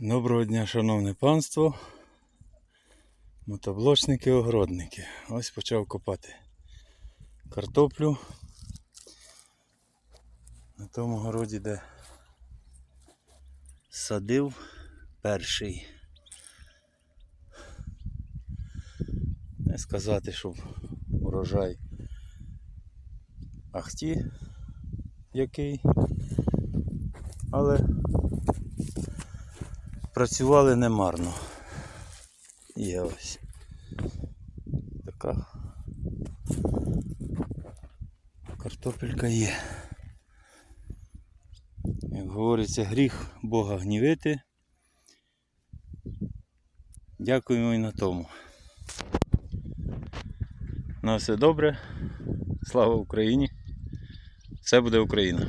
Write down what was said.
Доброго дня, шановне панство, мотоблочники, огородники. Ось почав копати картоплю на тому городі, де садив перший. Не сказати, щоб урожай ахті який, але працювали немарно. Є ось така картопелька є. Як говориться, гріх Бога гнівити. Дякуємо і на тому. На все добре. Слава Україні! Все буде Україна!